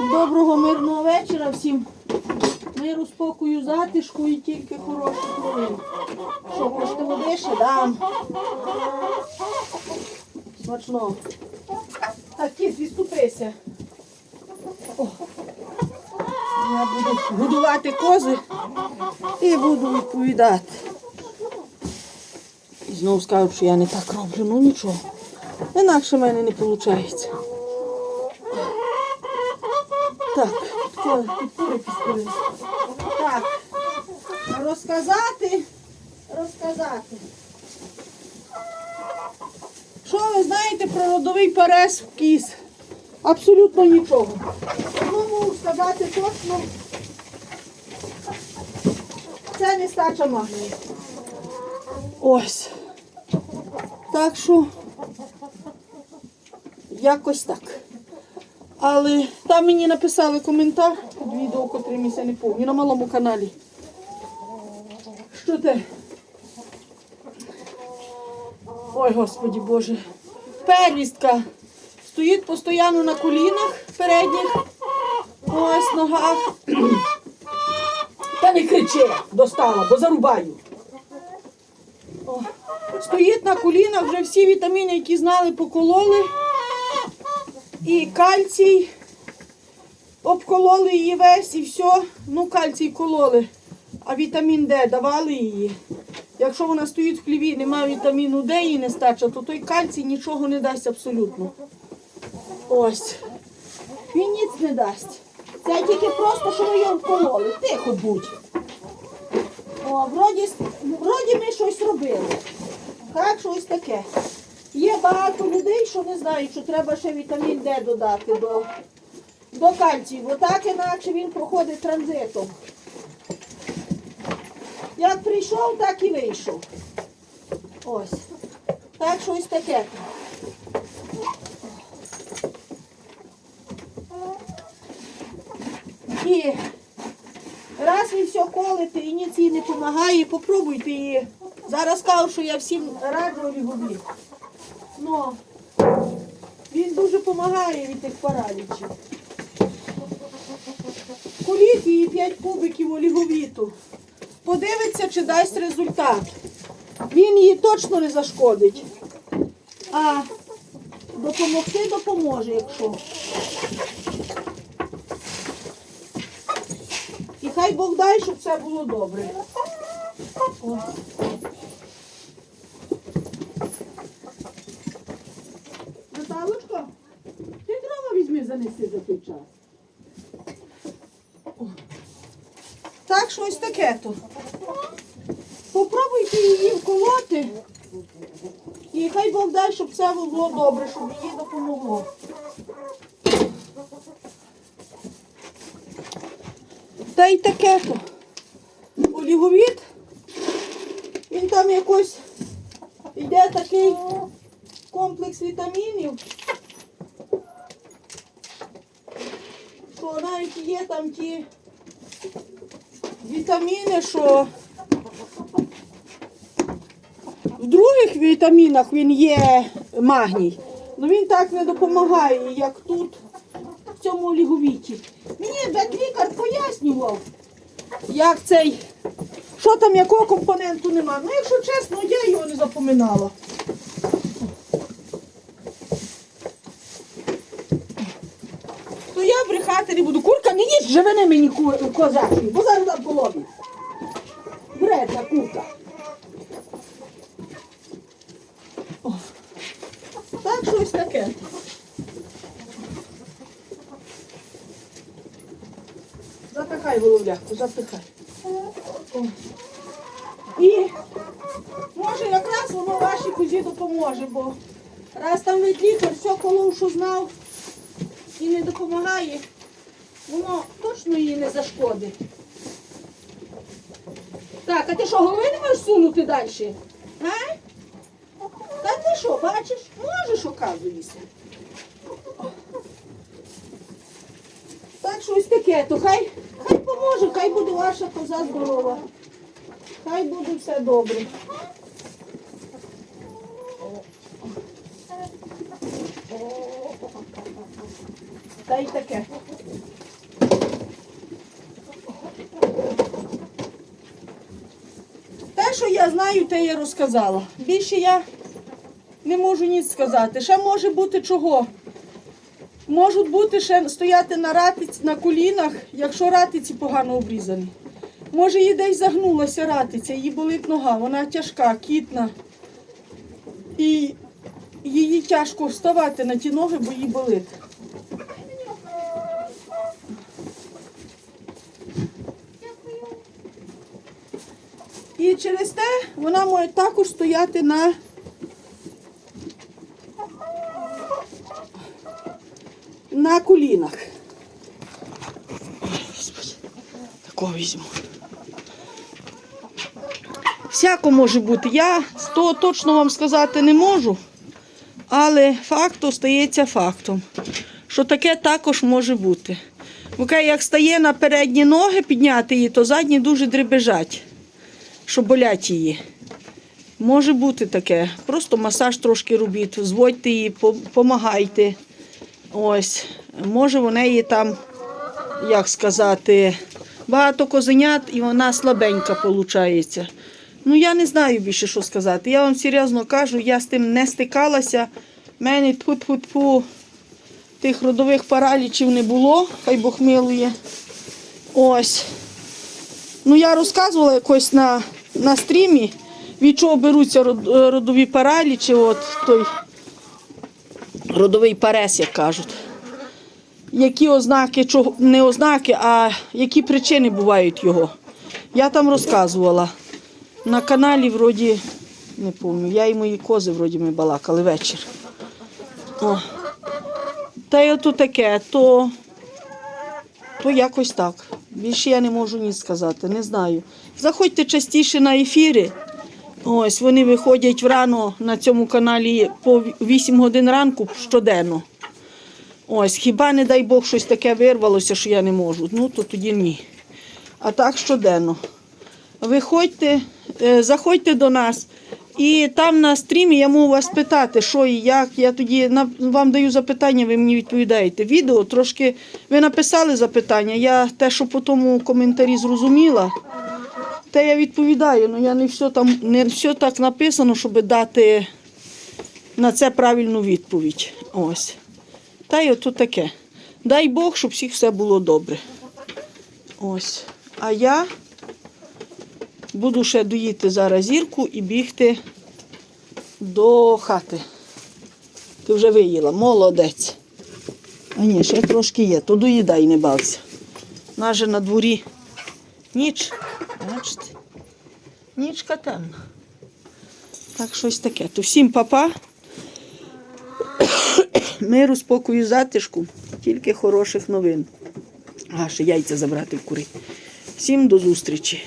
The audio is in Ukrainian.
Доброго мирного вечора всім. Миру, спокою, затишку і тільки хороших новин. Що, хочете води ще дам? Смачно. Так, кіт, відступися. Я буду годувати кози і буду відповідати. І знову скажуть, що я не так роблю, ну нічого. Інакше в мене не виходить. Так, підколи, підколи. Так, розказати, розказати. Що ви знаєте про родовий перес в кіз? Абсолютно нічого. Одно можу сказати точно. Це нестача магнію. Ось. Так що якось так. Але там мені написали коментар під відео, котре місця не повні, на малому каналі. Що те? Ой, Господі Боже. Первістка стоїть постійно на колінах передніх. Ось ногах. Та не кричи, достала, бо зарубаю. О, Стоїть на колінах, вже всі вітаміни, які знали, покололи. І кальцій обкололи її весь і все. Ну, кальцій кололи, а вітамін Д давали її. Якщо вона стоїть в хліві, немає вітаміну Д і нестача, то той кальцій нічого не дасть абсолютно. Ось. Він ніц не дасть. Це тільки просто, що ви його вкололи. Тихо будь. О, вроді, вроді ми щось робили. Так, щось таке. Є багато людей, що не знають, що треба ще вітамін Д додати до, до кальцію, бо так інакше він проходить транзитом. Як прийшов, так і вийшов. Ось. Так щось таке. І раз ви все колите і ніц їй не допомагає, попробуйте її. Зараз кажу, що я всім раджу олігоблі. Ну, він дуже допомагає від тих паралічів. Коліть її 5 кубиків оліговіту. Подивиться, чи дасть результат. Він її точно не зашкодить. А допомогти допоможе, якщо. І хай Бог дай, щоб все було добре. Ось. Наталочко, ти дрова за той час. Так, щось таке то. Попробуйте її вколоти. І хай Бог дай, щоб все було добре, щоб їй допомогло. Та й таке то. Оліговід. Він там якось йде такий комплекс вітамінів. Що навіть є там ті вітаміни, що в других вітамінах він є магній. але він так не допомагає, як тут, в цьому оліговіті. Мені ветлікар пояснював, як цей, що там, якого компоненту нема. Ну, якщо чесно, я його не запоминала. То не буду. Курка не їсть живини мені козачі, бо зараз дам по лобі. Вредна курка. О. Так щось таке. Запихай головляку, запихай. О. І може якраз воно вашій кузі допоможе, бо раз там від лікар все колов, що знав і не допомагає, воно точно її не зашкодить. Так, а ти що, голови не можеш сунути далі? А? Та ти що, бачиш? Можеш, оказується. Так щось таке, то хай, хай поможе, хай буде ваша коза здорова. Хай буде все добре. Та й таке. Те, що я знаю, те я розказала. Більше я не можу ніч сказати. Ще може бути чого. Можуть бути ще стояти на ратиці на колінах, якщо ратиці погано обрізані. Може, їй десь загнулася ратиця, їй болить нога, вона тяжка, кітна. І їй тяжко вставати на ті ноги, бо їй болить. І через те вона може також стояти на на колінах. Такого візьму. Всяко може бути. Я з того точно вам сказати не можу, але факт остається фактом, що таке також може бути. Бо як стає на передні ноги підняти її, то задні дуже дребежать, що болять її. Може бути таке. Просто масаж трошки робіть, зводьте її, допомагайте. Ось, може у неї там, як сказати, багато козенят і вона слабенька виходить. Ну я не знаю більше, що сказати. Я вам серйозно кажу, я з тим не стикалася. У мене тьфу-тьфу-тьфу, тих родових паралічів не було, хай Бог милує. Ось. Ну я розказувала якось на, на стрімі, від чого беруться род- родові паралічі, от той родовий парез, як кажуть. Які ознаки, не ознаки, а які причини бувають його. Я там розказувала. На каналі, вроді, не пам'ятаю, я і мої кози вроді ми балакали вечір. О. Та й ото таке, то, то якось так. Більше я не можу ні сказати, не знаю. Заходьте частіше на ефіри. Ось вони виходять врано на цьому каналі по 8 годин ранку щоденно. Ось, хіба не дай Бог щось таке вирвалося, що я не можу. Ну, то тоді ні. А так щоденно. Виходьте, е, заходьте до нас. І там на стрімі я можу вас питати, що і як. Я тоді вам даю запитання, ви мені відповідаєте. Відео трошки ви написали запитання. Я те, що по тому коментарі зрозуміла, те я відповідаю. Ну я не все там не все так написано, щоб дати на це правильну відповідь. Ось. Та й ото таке. Дай Бог, щоб всіх все було добре. Ось. А я буду ще доїти зараз зірку і бігти до хати. Ти вже виїла, молодець. А ні, ще трошки є, то доїдай, не бався. Нас же на дворі ніч. Бачите? Нічка темна. Так, щось таке. То всім папа. Миру, спокою, затишку, тільки хороших новин. А, ще яйця забрати в кури. Всім до зустрічі.